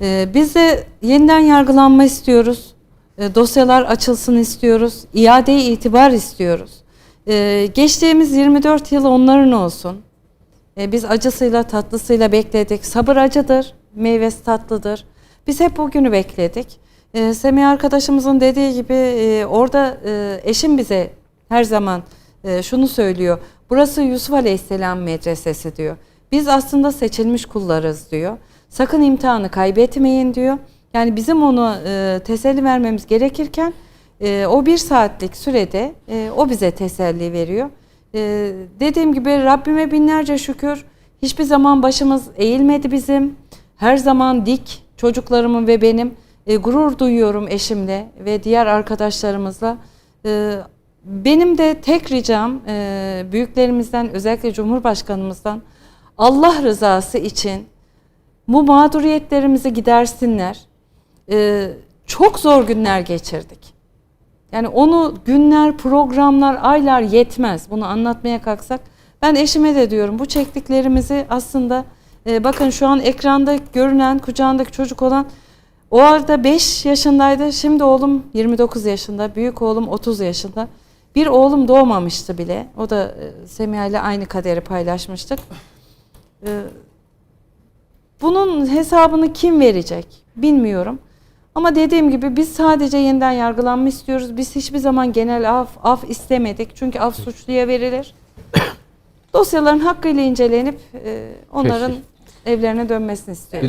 Ee, biz de yeniden yargılanma istiyoruz. Ee, dosyalar açılsın istiyoruz. İade itibar istiyoruz. Ee, geçtiğimiz 24 yıl onların olsun. Ee, biz acısıyla tatlısıyla bekledik. Sabır acıdır, meyvesi tatlıdır. Biz hep bugünü bekledik. Ee, Semih arkadaşımızın dediği gibi e, orada e, eşim bize her zaman e, şunu söylüyor. Burası Yusuf Aleyhisselam medresesi diyor. Biz aslında seçilmiş kullarız diyor. Sakın imtihanı kaybetmeyin diyor. Yani bizim onu e, teselli vermemiz gerekirken e, o bir saatlik sürede e, o bize teselli veriyor. E, dediğim gibi Rabbime binlerce şükür. Hiçbir zaman başımız eğilmedi bizim. Her zaman dik çocuklarımın ve benim. E, gurur duyuyorum eşimle ve diğer arkadaşlarımızla. E, benim de tek ricam e, büyüklerimizden özellikle Cumhurbaşkanımızdan Allah rızası için bu mağduriyetlerimizi gidersinler. E, çok zor günler geçirdik. Yani onu günler, programlar, aylar yetmez. Bunu anlatmaya kalksak. Ben eşime de diyorum bu çektiklerimizi aslında e, bakın şu an ekranda görünen kucağındaki çocuk olan o arada 5 yaşındaydı. Şimdi oğlum 29 yaşında. Büyük oğlum 30 yaşında. Bir oğlum doğmamıştı bile. O da e, Semiha ile aynı kaderi paylaşmıştık. E, bunun hesabını kim verecek bilmiyorum. Ama dediğim gibi biz sadece yeniden yargılanma istiyoruz. Biz hiçbir zaman genel af, af istemedik. Çünkü af suçluya verilir. Dosyaların hakkıyla incelenip e, onların evlerine dönmesini istiyoruz.